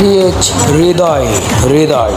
DH হৃদয় হৃদয়।